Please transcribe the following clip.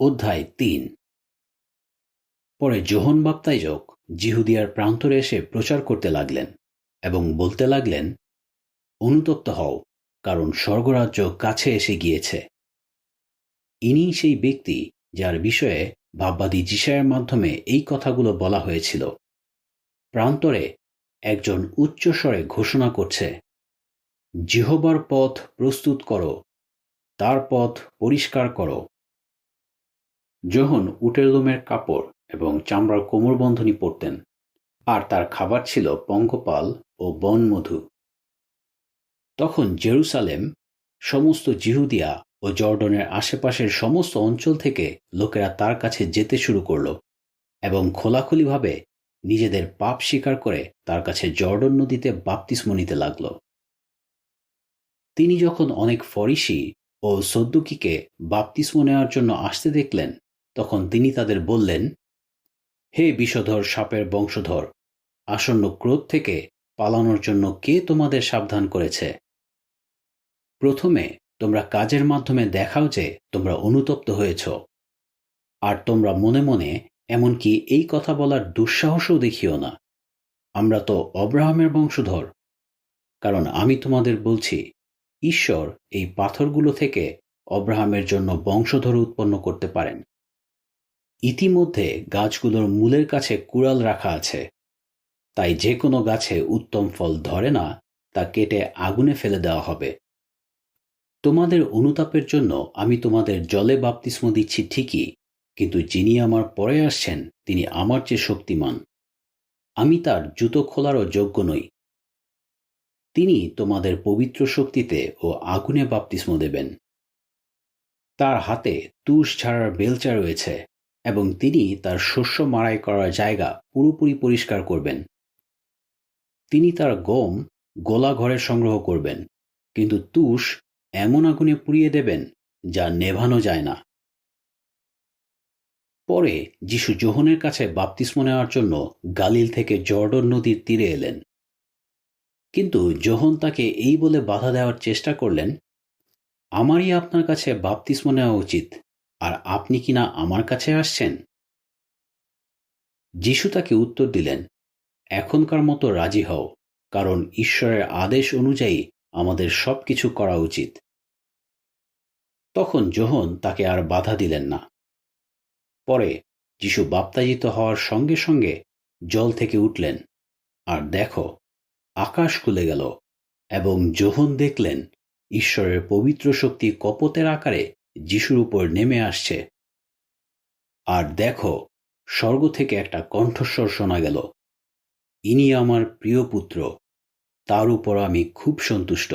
অধ্যায় তিন। পরে যোহন বাপ্তাইজক জিহুদিয়ার প্রান্তরে এসে প্রচার করতে লাগলেন এবং বলতে লাগলেন, অনুতপ্ত হও, কারণ স্বর্গরাজ্য কাছে এসে গিয়েছে। ইনি সেই ব্যক্তি যার বিষয়ে ভাববাদী জিসায়ের মাধ্যমে এই কথাগুলো বলা হয়েছিল। প্রান্তরে একজন উচ্চস্বরে ঘোষণা করছে, জিহবার পথ প্রস্তুত করো, তার পথ পরিষ্কার করো যোহন উটের লোমের কাপড় এবং চামড়ার কোমরবন্ধনী পরতেন, আর তার খাবার ছিল পঙ্গপাল ও বনমধু। তখন জেরুসালেম, সমস্ত জিহুদিয়া ও জর্ডনের আশেপাশের সমস্ত অঞ্চল থেকে লোকেরা তার কাছে যেতে শুরু করল এবং খোলাখুলিভাবে নিজেদের পাপ স্বীকার করে তার কাছে জর্ডন নদীতে বাপ্তিস্ম নিতে লাগল। তিনি যখন অনেক ফরিসি ও সদ্দুকিকে বাপ্তিস্ম নেওয়ার জন্য আসতে দেখলেন তখন তিনি তাদের বললেন, হে বিষধর সাপের বংশধর, আসন্ন ক্রোধ থেকে পালানোর জন্য কে তোমাদের সাবধান করেছে? প্রথমে তোমরা কাজের মাধ্যমে দেখাও যে তোমরা অনুতপ্ত হয়েছ। আর তোমরা মনে মনে এমনকি এই কথা বলার দুঃসাহসও দেখিও না। আমরা তো অব্রাহামের বংশধর। কারণ আমি তোমাদের বলছি, ঈশ্বর এই পাথরগুলো থেকে অব্রাহামের জন্য বংশধর উৎপন্ন করতে পারেন। ইতিমধ্যে গাছগুলোর মূলের কাছে কুড়াল রাখা আছে। তাই যে কোনো গাছে উত্তম ফল ধরে না, তা কেটে আগুনে ফেলে দেওয়া হবে। তোমাদের অনুতাপের জন্য আমি তোমাদের জলে বাপ্তিস্ম দিচ্ছি ঠিকই, কিন্তু যিনি আমার পরে আসছেন, তিনি আমার চেয়ে শক্তিমান। আমি তার জুতো খোলারও যোগ্য নই। তিনি তোমাদের পবিত্র শক্তিতে ও আগুনে বাপ্তিস্ম দেবেন। তার হাতে তুষ ছাড়ার বেলচা রয়েছে। এবং তিনি তার শস্য মাড়াই করার জায়গা পুরোপুরি পরিষ্কার করবেন। তিনি তার গম গোলা ঘরে সংগ্রহ করবেন, কিন্তু তুষ এমন আগুনে পুড়িয়ে দেবেন যা নেভানো যায় না। পরে যিশু যোহনের কাছে বাপ্তিস্ম নেওয়ার জন্য গালিল থেকে জর্ডন নদীর তীরে এলেন। কিন্তু যোহন তাকে এই বলে বাধা দেওয়ার চেষ্টা করলেন, আমারই আপনার কাছে বাপ্তিস্ম নেওয়া উচিত। আর আপনি কিনা আমার কাছে আসছেন? যিশু তাকে উত্তর দিলেন, এখনকার মতো রাজি হও, কারণ ঈশ্বরের আদেশ অনুযায়ী আমাদের সব কিছু করা উচিত। তখন যোহন তাকে আর বাধা দিলেন না। পরে যিশু বাপ্তাজিত হওয়ার সঙ্গে সঙ্গে জল থেকে উঠলেন, আর দেখো, আকাশ খুলে গেল এবং যোহন দেখলেন, ঈশ্বরের পবিত্র শক্তি কপতের আকারে যিশুর উপর নেমে আসছে। আর দেখো, স্বর্গ থেকে একটা কণ্ঠস্বর শোনা গেল। ইনি আমার প্রিয় পুত্র, তার উপর আমি খুব সন্তুষ্ট।